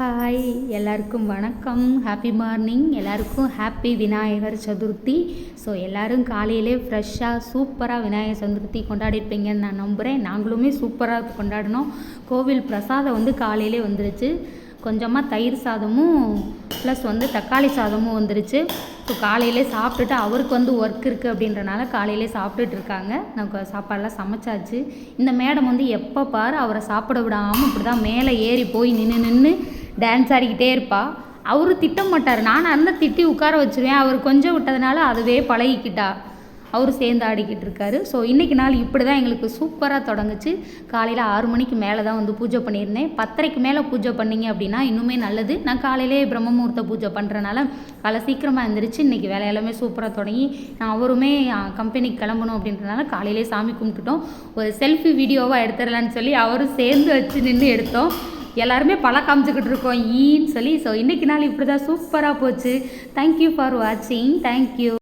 Hi எல்லாருக்கும் வணக்கம். Happy morning எல்லாருக்கும் ஹாப்பி விநாயகர் சதுர்த்தி. ஸோ எல்லோரும் காலையிலே ஃப்ரெஷ்ஷாக சூப்பராக விநாயகர் சதுர்த்தி கொண்டாடிருப்பீங்கன்னு நான் நம்புகிறேன் நாங்களுமே சூப்பராக கொண்டாடினோம் கோவில் பிரசாதம் வந்து காலையிலே வந்துருச்சு. கொஞ்சமாக தயிர் சாதமும் ப்ளஸ் வந்து தக்காளி சாதமும் வந்துருச்சு. ஸோ காலையிலே சாப்பிட்டுட்டு அவருக்கு வந்து ஒர்க் இருக்குது அப்படின்றனால காலையிலே சாப்பிட்டுட்டு இருக்காங்க. நமக்கு சாப்பாடெல்லாம் சமைச்சாச்சு. இந்த மேடம் வந்து எப்போ பாரு அவரை சாப்பிட விடாமல் இப்படி தான் மேலே ஏறி போய் நின்று நின்று டான்ஸ் ஆடிக்கிட்டே இருப்பா. அவரு திட்ட மாட்டார். நான் அந்த திட்டி உட்கார வச்சுருவேன். அவர் கொஞ்சம் விட்டதுனால அதுவே பழகிக்கிட்டா. அவர் சேர்ந்து ஆடிக்கிட்டு இருக்காரு. ஸோ இன்றைக்கி நாள் இப்படி தான் எங்களுக்கு சூப்பராக தொடங்குச்சு. காலையில் ஆறு மணிக்கு மேலே தான் வந்து பூஜை பண்ணியிருந்தேன். பத்தரைக்கு மேலே பூஜை பண்ணிங்க அப்படின்னா இன்னுமே நல்லது. நான் காலையிலே பிரம்மமுகூர்த்த பூஜை பண்ணுறனால காலை சீக்கிரமாக எழுந்திரிச்சு இன்றைக்கி வேலை எல்லாமே சூப்பராக தொடங்கி நான் அவருமே கம்பெனிக்கு கிளம்பணும் அப்படின்றனால காலையிலே சாமி கும்பிட்டுட்டோம். ஒரு செல்ஃபி வீடியோவாக எடுத்துடலான்னு சொல்லி அவரும் சேர்ந்து வச்சு நின்று எடுத்தோம். எல்லாருமே பல காமிச்சுக்கிட்டு இருக்கோம். ஈன்னு சொல்லி ஸோ இன்றைக்கி நாள் இப்படி தான் சூப்பராக போச்சு தேங்க்யூ ஃபார் வாட்சிங் தேங்க்யூ